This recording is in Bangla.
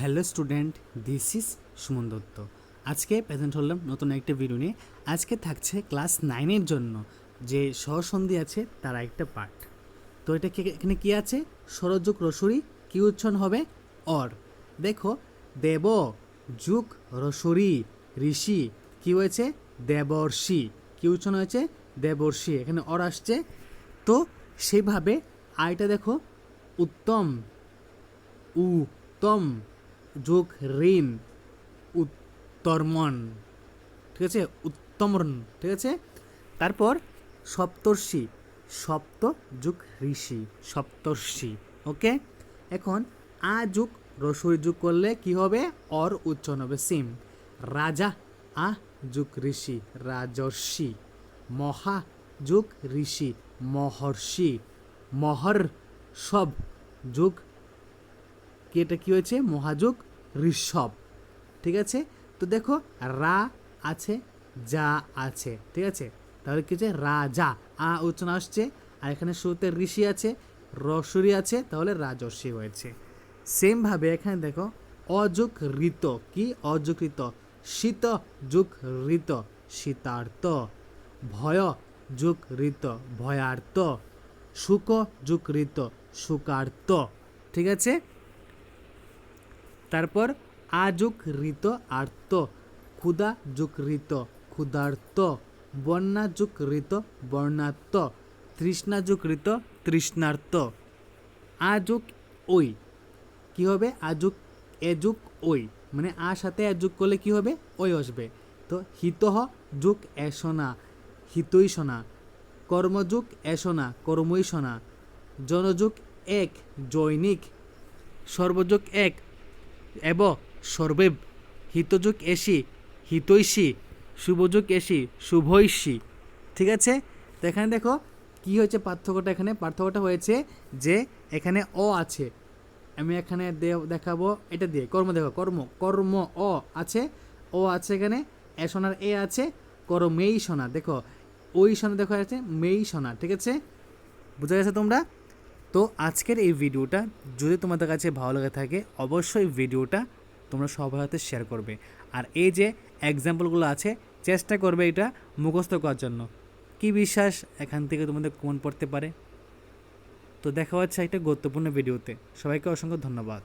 Hello student, this is Suman Dutta. আজকে প্রেজেন্ট হলাম নতুন একটা ভিডিও নিয়ে। আজকে থাকছে ক্লাস নাইনের জন্য যে সহসন্ধি আছে, তার একটা পার্ট তো এটা এখানে কি আছে? সরযুগ রসুরি, কি উচ্চারণ হবে? অর। দেখো, দেব যুগ রসুরি, ঋষি, কি হয়েছে? দেবর্ষি। কি উচ্চারণ হয়েছে? দেবর্ষি। এখানে অর আসছে। তো সেইভাবে আইটা দেখো, উত্তম উত্তম। যোগ ঋণ উত্তরমন ঠিক আছে? উত্তমরণ, ঠিক আছে? তারপর সপ্তর্ষি সপ্ত যুগ ঋষি, সপ্তর্ষি, ওকে? এখন আ যুগ রসই যুগ করলে কি হবে? অর উচ্চারণ হবে সিম। রাজা, আ যুগ ঋষি, রাজর্ষি। মহা যুগ ঋষি, মহর্ষি। মহর সব যুগ কি এটা কি হয়েছে? মহাযুগ ঋষভ। ঠিক আছে? তো দেখো, রা আছে, যা আছে। ঠিক আছে? তাহলে কি হচ্ছে? রাজা। আ উচ্চারণ আসছে। আর এখানে শুরুতে ঋষি আছে রসুরি আছে, তাহলে রাজর্ষি হয়েছে। সেমভাবে এখানে দেখো, অযুগ ঋত। কি? অযুগ ঋত। শীত যুগ ঋত। শীতার্ত ভয় যুগ ঋত। ভয়ার্ত শুক যুগ ঋত। শুকার্ত ঠিক আছে? তারপর আযুক ঋত আর্ত ক্ষুদা যুগ ঋত ক্ষুধার্ত বন্যা যুগ ঋত বর্ণার্ত তৃষ্ণা যুগ ঋত তৃষ্ণার্ত। আযুক ওই কি হবে? আযুক এযুক ওই মানে আ সাথে এযুক করলে কি হবে? ওই আসবে। তো হিতহ যুগ এসনা হিতই শোনা কর্মযুগ এসনা কর্মই শোনা জনযুগ এক, জৈনিক। সর্বযুগ এক এব, সর্বেব, হিতযুগ এসি, হিতৈষী, শুভযুগ এসি, শুভৈষী। ঠিক আছে? তো এখানে দেখো, কি হয়েছে পার্থক্যটা এখানে? পার্থক্যটা হয়েছে যে এখানে অ আছে। আমি এখানে দেখাবো, এটা দিয়ে, কর্ম দেখো, কর্ম কর্ম অ আছে ও আছে এখানে, এ সোনার এ আছে, কর্মেই সোনা। দেখো ওই সোনা দেখো আছে, মেই সোনা, ঠিক আছে? বুঝা গেছে তোমরা? তো আজকের এই ভিডিওটা যদি তোমাদের কাছে ভালো লেগে থাকে, অবশ্যই ভিডিওটা তোমরা সবার হাতে শেয়ার করবে। আর এই যে এক্সাম্পলগুলো আছে, চেষ্টা করবে এটা মুখস্থ করার জন্য। কি বিশ্বাস? এখান থেকে তোমাদের কোন পড়তে পারে? তো দেখা হচ্ছে একটা গুরুত্বপূর্ণ ভিডিওতে। সবাইকে অসংখ্য ধন্যবাদ।